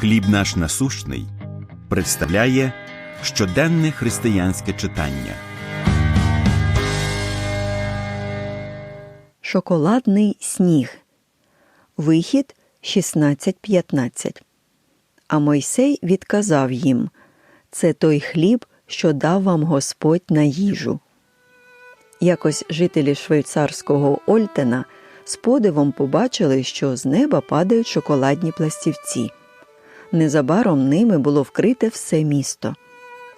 Хліб наш насущний представляє щоденне християнське читання. Шоколадний сніг. Вихід 16.15. А Мойсей відказав їм Це той хліб, що дав вам Господь на їжу. Якось жителі швейцарського Ольтена з подивом побачили, що з неба падають шоколадні пластівці. Незабаром ними було вкрите все місто.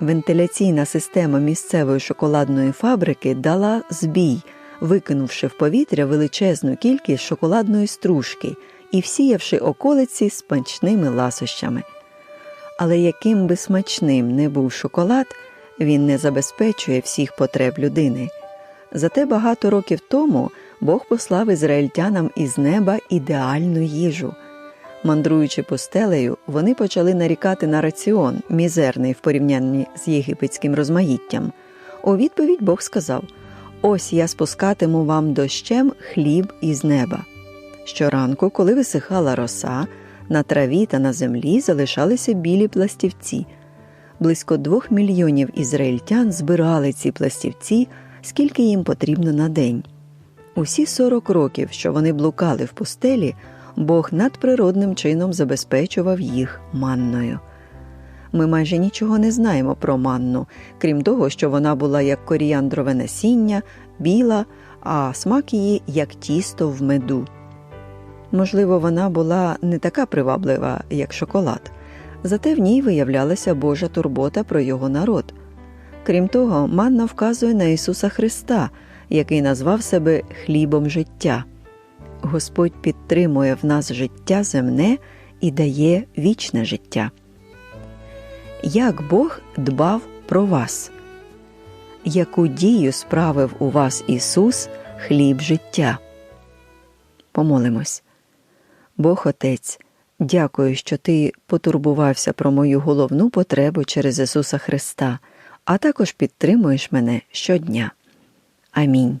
Вентиляційна система місцевої шоколадної фабрики дала збій, викинувши в повітря величезну кількість шоколадної стружки і всіявши околиці смачними ласощами. Але яким би смачним не був шоколад, він не забезпечує всіх потреб людини. Зате багато років тому Бог послав ізраїльтянам із неба ідеальну їжу. Мандруючи пустелею, вони почали нарікати на раціон, мізерний в порівнянні з єгипетським розмаїттям. У відповідь Бог сказав: Ось я спускатиму вам дощем хліб із неба. Щоранку, коли висихала роса, на траві та на землі залишалися білі пластівці. Близько двох мільйонів ізраїльтян збирали ці пластівці, скільки їм потрібно на день. Усі 40 років, що вони блукали в пустелі, Бог надприродним чином забезпечував їх манною. Ми майже нічого не знаємо про манну, крім того, що вона була як коріандрове насіння, біла, а смак її як тісто в меду. Можливо, вона була не така приваблива, як шоколад, зате в ній виявлялася Божа турбота про його народ. Крім того, манна вказує на Ісуса Христа, який назвав себе хлібом життя. Господь підтримує в нас життя земне і дає вічне життя. Як Бог дбав про вас, яку дію справив у вас Ісус хліб життя? Помолимось. Бог Отець, дякую, що Ти потурбувався про мою головну потребу через Ісуса Христа, а також підтримуєш мене щодня. Амінь.